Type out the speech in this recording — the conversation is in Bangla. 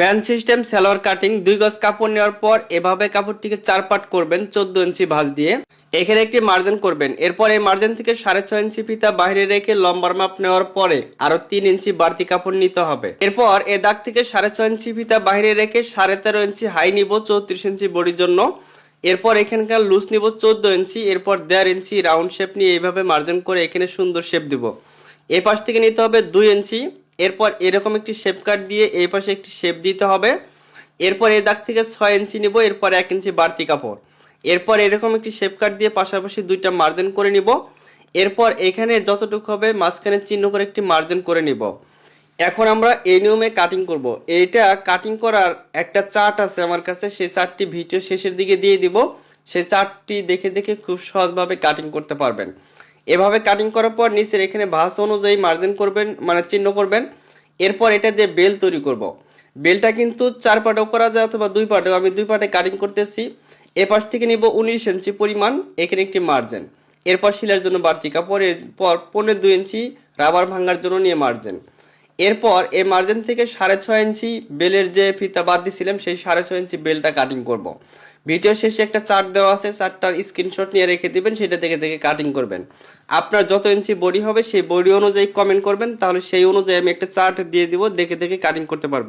প্যান্ট সিস্টেম, সালোয়ার কাটিং, দুই গজ কাপড় নেওয়ার পর এভাবে কাপড়টিকে চার পাট করবেন চোদ্দ ইঞ্চি ভাঁজ দিয়ে। এখানে একটি মার্জিন করবেন। এরপর এই মার্জিন থেকে সাড়ে ছয় ইঞ্চি ফিতা বাইরে রেখে লম্বার মাপ নেওয়ার পরে আরও তিন ইঞ্চি বাড়তি কাপড় নিতে হবে। এরপর এ দাগ থেকে সাড়ে ছয় ইঞ্চি ফিতা বাইরে রেখে সাড়ে তেরো ইঞ্চি হাই নিব চৌত্রিশ ইঞ্চি বডির জন্য। এরপর এখানকার লুজ নিব চোদ্দ ইঞ্চি, এরপর দেড় ইঞ্চি রাউন্ড শেপ নিয়ে এইভাবে মার্জিন করে এখানে সুন্দর শেপ দিব। এই পাশ থেকে নিতে হবে দুই ইঞ্চি। এরপর এরকম একটি শেপ কাট দিয়ে এই পাশে একটি শেপ দিতে হবে। এরপর এই দাগ থেকে ছয় ইঞ্চি নিব, এরপর এক ইঞ্চি বাড়তি কাপড়। এরপর এরকম একটি শেপ কাট দিয়ে পাশাপাশি দুইটা মার্জিন করে নিব। এরপর এখানে যতটুকু হবে মাঝখানে চিহ্ন করে একটি মার্জিন করে নিব। এখন আমরা এই নিয়মে কাটিং করব। এইটা কাটিং করার একটা চার্ট আছে আমার কাছে, সেই চার্টটি ভিডিও শেষের দিকে দিয়ে দিব। সেই চার্টটি দেখে দেখে খুব সহজভাবে কাটিং করতে পারবেন। এভাবে কাটিং করার পর নিচের এখানে ভাঁজ অনুযায়ী মার্জিন করবেন মানে চিহ্ন করবেন। এরপর এটা দিয়ে বেল তৈরি করব। বেলটা কিন্তু চার পাটেও করা যায় অথবা দুই পাটেও। আমি দুই পাটে কাটিং করতেছি। এ পাশ থেকে নিব উনিশ ইঞ্চি পরিমাণ, এখানে একটি মার্জিন এরপর শিলার জন্য বাড়তি কাপড়, এরপর পনেরো দুই ইঞ্চি রাবার ভাঙার জন্য নিয়ে মার্জিন এরপর এই মার্জিন থেকে সাড়ে ছয় ইঞ্চি বেলের যে ফিতা বাদ দিয়েছিলাম সেই সাড়ে ছয় ইঞ্চি বেলটা কাটিং করব। ভিডিও শেষে একটা চার্ট দেওয়া আছে, চার্টটার স্ক্রিনশট নিয়ে রেখে দিবেন, সেটা থেকে থেকে কাটিং করবেন। আপনার যত ইঞ্চি বডি হবে, সেই বডি অনুযায়ী কমেন্ট করবেন, তাহলে সেই অনুযায়ী আমি একটা চার্ট দিয়ে দিব, দেখে দেখে কাটিং করতে পারবেন।